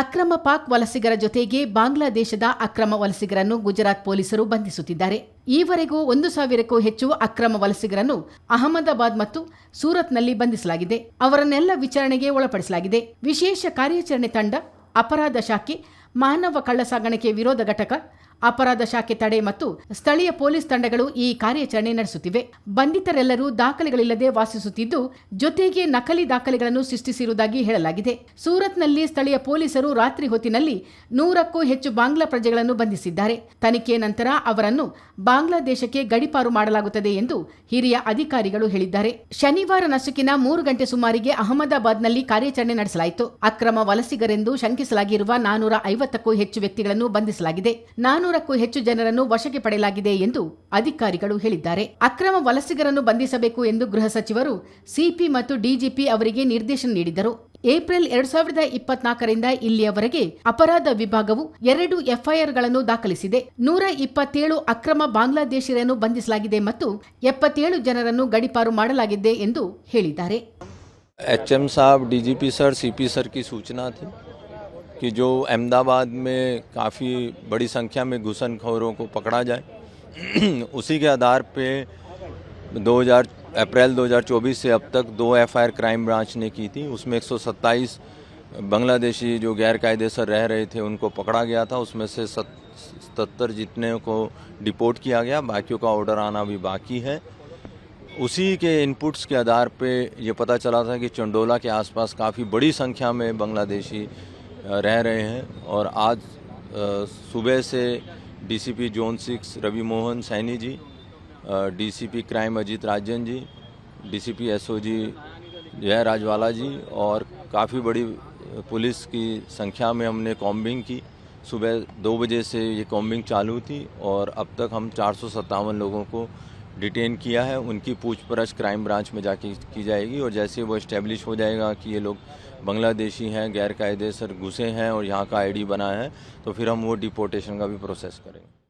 ಅಕ್ರಮ ಪಾಕ್ ವಲಸಿಗರ ಜೊತೆಗೆ ಬಾಂಗ್ಲಾದೇಶದ ಅಕ್ರಮ ವಲಸಿಗರನ್ನು ಗುಜರಾತ್ ಪೊಲೀಸರು ಬಂಧಿಸುತ್ತಿದ್ದಾರೆ. ಈವರೆಗೂ ಒಂದು ಸಾವಿರಕ್ಕೂ ಹೆಚ್ಚು ಅಕ್ರಮ ವಲಸಿಗರನ್ನು ಅಹಮದಾಬಾದ್ ಮತ್ತು ಸೂರತ್ನಲ್ಲಿ ಬಂಧಿಸಲಾಗಿದೆ. ಅವರನ್ನೆಲ್ಲ ವಿಚಾರಣೆಗೆ ಒಳಪಡಿಸಲಾಗಿದೆ. ವಿಶೇಷ ಕಾರ್ಯಾಚರಣೆ ತಂಡ, ಅಪರಾಧ ಶಾಖೆ, ಮಾನವ ಕಳ್ಳಸಾಗಣಿಕೆ ವಿರೋಧ ಘಟಕ ಅಪರಾಧ ಶಾಖೆ ತಡೆ ಮತ್ತು ಸ್ಥಳೀಯ ಪೊಲೀಸ್ ತಂಡಗಳು ಈ ಕಾರ್ಯಾಚರಣೆ ನಡೆಸುತ್ತಿವೆ. ಬಂಧಿತರೆಲ್ಲರೂ ದಾಖಲೆಗಳಿಲ್ಲದೆ ವಾಸಿಸುತ್ತಿದ್ದು, ಜೊತೆಗೆ ನಕಲಿ ದಾಖಲೆಗಳನ್ನು ಸೃಷ್ಟಿಸಿರುವುದಾಗಿ ಹೇಳಲಾಗಿದೆ. ಸೂರತ್ನಲ್ಲಿ ಸ್ಥಳೀಯ ಪೊಲೀಸರು ರಾತ್ರಿ ಹೊತ್ತಿನಲ್ಲಿ ನೂರಕ್ಕೂ ಹೆಚ್ಚು ಬಾಂಗ್ಲಾ ಪ್ರಜೆಗಳನ್ನು ಬಂಧಿಸಿದ್ದಾರೆ. ತನಿಖೆ ನಂತರ ಅವರನ್ನು ಬಾಂಗ್ಲಾದೇಶಕ್ಕೆ ಗಡಿಪಾರು ಮಾಡಲಾಗುತ್ತದೆ ಎಂದು ಹಿರಿಯ ಅಧಿಕಾರಿಗಳು ಹೇಳಿದ್ದಾರೆ. ಶನಿವಾರ ನಸುಕಿನ ಮೂರು ಗಂಟೆ ಸುಮಾರಿಗೆ ಅಹಮದಾಬಾದ್ನಲ್ಲಿ ಕಾರ್ಯಾಚರಣೆ ನಡೆಸಲಾಯಿತು. ಅಕ್ರಮ ವಲಸಿಗರೆಂದು ಶಂಕಿಸಲಾಗಿರುವ ನಾನೂರ ಐವತ್ತಕ್ಕೂ ಹೆಚ್ಚು ವ್ಯಕ್ತಿಗಳನ್ನು ಬಂಧಿಸಲಾಗಿದೆ. ನಾನೂರಕ್ಕೂ ಹೆಚ್ಚು ಜನರನ್ನು ವಶಕ್ಕೆ ಪಡೆಯಲಾಗಿದೆ ಎಂದು ಅಧಿಕಾರಿಗಳು ಹೇಳಿದ್ದಾರೆ ಅಕ್ರಮ ವಲಸಿಗರನ್ನು ಬಂಧಿಸಬೇಕು ಎಂದು ಗೃಹ ಸಚಿವರು ಸಿಪಿ ಮತ್ತು ಡಿಜಿಪಿ ಅವರಿಗೆ ನಿರ್ದೇಶನ ನೀಡಿದರು ಏಪ್ರಿಲ್ ಎರಡ್ ಸಾವಿರದ ಇಪ್ಪತ್ನಾಲ್ಕರಿಂದ ಇಲ್ಲಿಯವರೆಗೆ ಅಪರಾಧ ವಿಭಾಗವು ಎರಡು ಎಫ್ಐಆರ್ಗಳನ್ನು ದಾಖಲಿಸಿದೆ ನೂರ ಇಪ್ಪತ್ತೇಳು ಅಕ್ರಮ ಬಾಂಗ್ಲಾದೇಶಿಯರನ್ನು ಬಂಧಿಸಲಾಗಿದೆ ಮತ್ತು ಎಪ್ಪತ್ತೇಳು ಜನರನ್ನು ಗಡಿಪಾರು ಮಾಡಲಾಗಿದೆ ಎಂದು ಹೇಳಿದ್ದಾರೆ एच एम साहब डीजीपी सर सीपी सर की सूचना थी कि जो अहमदाबाद में काफ़ी बड़ी संख्या में घुसनखोरों को पकड़ा जाए, उसी के आधार पे 2000 अप्रैल 2024 से अब तक दो एफआईआर क्राइम ब्रांच ने की थी। उसमें 127 बांग्लादेशी जो गैर कायदेसर रह रहे थे, उनको पकड़ा गया था। उसमें से सत्तर जितने को डिपोर्ट किया गया, बाकियों का ऑर्डर आना भी बाकी है। उसी के इनपुट्स के आधार पे ये पता चला था कि चंडोला के आसपास काफ़ी बड़ी संख्या में बांग्लादेशी रह रहे हैं और आज सुबह से DCP zone six Ravi Mohan Saini ji DCP crime Ajit Rajan ji DCP SOG Jai Rajwala ji और काफ़ी बड़ी पुलिस की संख्या में हमने कॉम्बिंग की। सुबह दो बजे से ये कॉम्बिंग चालू थी और अब तक हम चार सौ सत्तावन लोगों को डिटेन किया है, उनकी पूछपरछ क्राइम ब्रांच में जाके की जाएगी और जैसे वो इस्टेब्लिश हो जाएगा कि ये लोग बांग्लादेशी हैं गैर कायदे सर घुसे हैं और यहाँ का आईडी बना है तो फिर हम वो डिपोर्टेशन का भी प्रोसेस करेंगे।